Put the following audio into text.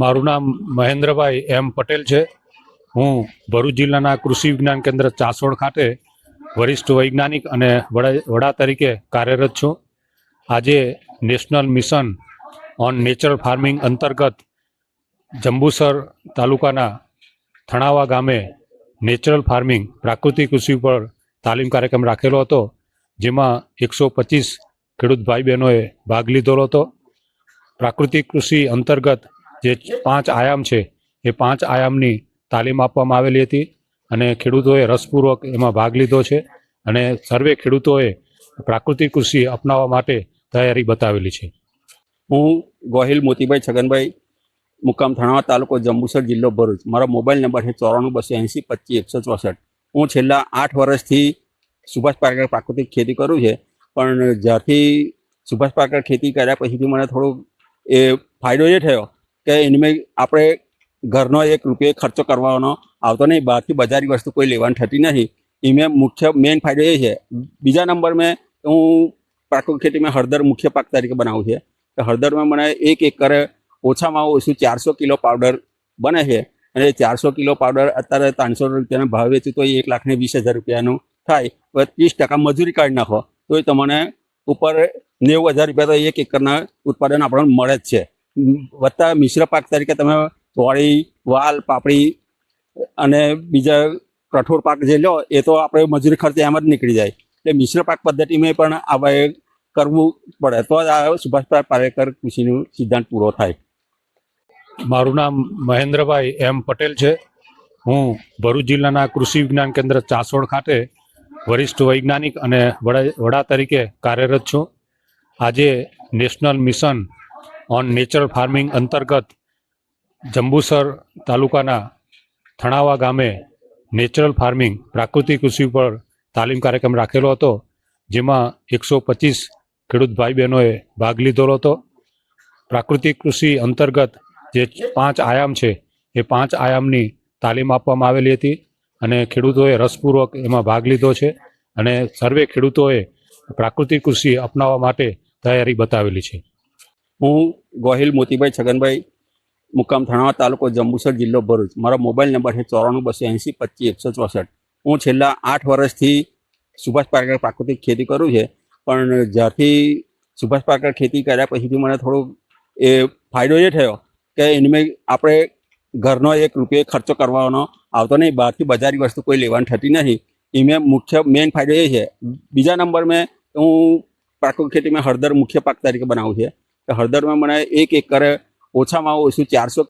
મારું નામ મહેન્દ્રભાઈ એમ પટેલ છે. હું ભરૂચ જિલ્લાના કૃષિ વિજ્ઞાન કેન્દ્ર ચાસોડ ખાતે વરિષ્ઠ વૈજ્ઞાનિક અને વડા તરીકે કાર્યરત છું. આજે national mission on natural farming અંતર્ગત જંબુસર તાલુકાના થણાવા ગામે નેચરલ ફાર્મિંગ પ્રાકૃતિક કૃષિ ઉપર તાલીમ કાર્યક્રમ રાખેલો હતો, જેમાં એકસો પચીસ ખેડૂત ભાઈ બહેનોએ ભાગ લીધેલો હતો. પ્રાકૃતિક કૃષિ અંતર્ગત જે પાંચ આયામ છે, એ પાંચ આયામની તાલીમ આપવામાં આવેલી હતી અને ખેડૂતોએ રસપૂર્વક એમાં ભાગ લીધો છે અને સર્વે ખેડૂતોએ પ્રાકૃતિક કૃષિ અપનાવવા માટે તૈયારી બતાવેલી છે. હું ગોહિલ મોતીભાઈ છગનભાઈ, મુકામ થણાવા તાલુકો જંબુસર જિલ્લો ભરૂચ. મારો મોબાઈલ નંબર છે ચોરાણું બસો એંસી પચીસ એકસો ચોસઠ. હું છેલ્લા આઠ વર્ષથી સુભાષ પાર્કર પ્રાકૃતિક ખેતી કરું છે, પણ જ્યારથી સુભાષ પાર્કર ખેતી કર્યા પછીથી મને થોડુંક એ ફાયદો એ થયો કે એની આપણે ઘરનો એક રૂપિયો ખર્ચો કરવાનો આવતો નહીં, બહારથી બજારી વસ્તુ કોઈ લેવાની થતી નથી એમાં મુખ્ય મેઇન ફાયદો એ છે. બીજા નંબર મેં હું પ્રાકૃતિક ખેતીમાં હળદર મુખ્ય પાક તરીકે બનાવું છે. તો હળદરમાં મને એક એકરે ઓછામાં ઓછું ચારસો કિલો પાવડર બને છે. અને ચારસો કિલો પાવડર અત્યારે ત્રણસો રૂપિયાના ભાવ વેચું તો એ એક લાખને વીસ હજાર રૂપિયાનું થાય. ત્રીસ ટકા મજૂરી કાઢી નાખો. તો એ તમને ઉપર નેવું હજાર રૂપિયા તો એક એકરના ઉત્પાદન આપણને મળે જ છે. વત્તા મિશ્ર પાક તરીકે તમે ચોળી વાલ, પાપડી અને બીજા કઠોળ પાક જે લો, એ તો આપણે મજૂરી ખર્ચે એમ જ નીકળી જાય. એટલે મિશ્ર પાક પદ્ધતિમાં પણ આપણે કરવું પડે. તો જ આ સુભાષભાઈ પારેકર કૃષિનું સિદ્ધાંત પૂરો થાય. મારું નામ મહેન્દ્રભાઈ એમ પટેલ છે. હું ભરૂચ જિલ્લાના કૃષિ વિજ્ઞાન કેન્દ્ર ચાસોડ ખાતે વરિષ્ઠ વૈજ્ઞાનિક અને વડા વડા તરીકે કાર્યરત છું. આજે national mission on natural farming અંતર્ગત જંબુસર તાલુકાના થણાવા ગામે નેચરલ ફાર્મિંગ પ્રાકૃતિક કૃષિ ઉપર તાલીમ કાર્યક્રમ રાખેલો હતો, જેમાં એકસો પચીસ ખેડૂત ભાઈ બહેનોએ ભાગ લીધેલો હતો. પ્રાકૃતિક કૃષિ અંતર્ગત જે પાંચ આયામ છે, એ પાંચ આયામની તાલીમ આપવામાં આવેલી હતી અને ખેડૂતોએ રસપૂર્વક એમાં ભાગ લીધો છે અને સર્વે ખેડૂતોએ પ્રાકૃતિક કૃષિ અપનાવવા માટે તૈયારી બતાવેલી છે. હું ગોહિલ મોતીભાઈ છગનભાઈ મુકામ થણાવા તાલુકો જંબુસર જિલ્લો ભરૂચ. મારો મોબાઈલ નંબર છે ચોરાણું બસો એંસી પચીસ એકસો ચોસઠ હું છેલ્લા આઠ વર્ષથી સુભાષ પાર્કર પ્રાકૃતિક ખેતી કરું છે, પણ જ્યારથી સુભાષ પાર્કર ખેતી કર્યા પછીથી મને થોડો એ ફાયદો એ થયો કે એની આપણે ઘરનો એક રૂપિયો ખર્ચો કરવાનો આવતો નહીં, બહારથી બજારી વસ્તુ કોઈ લેવાની થતી નથી એમાં મુખ્ય મેઇન ફાયદો એ છે. બીજા નંબર મેં હું પ્રાકૃતિક ખેતીમાં હળદર મુખ્ય પાક તરીકે બનાવું છે. હળદરમાં મને એક એકરે ઓછામાં ઓછું ચારસો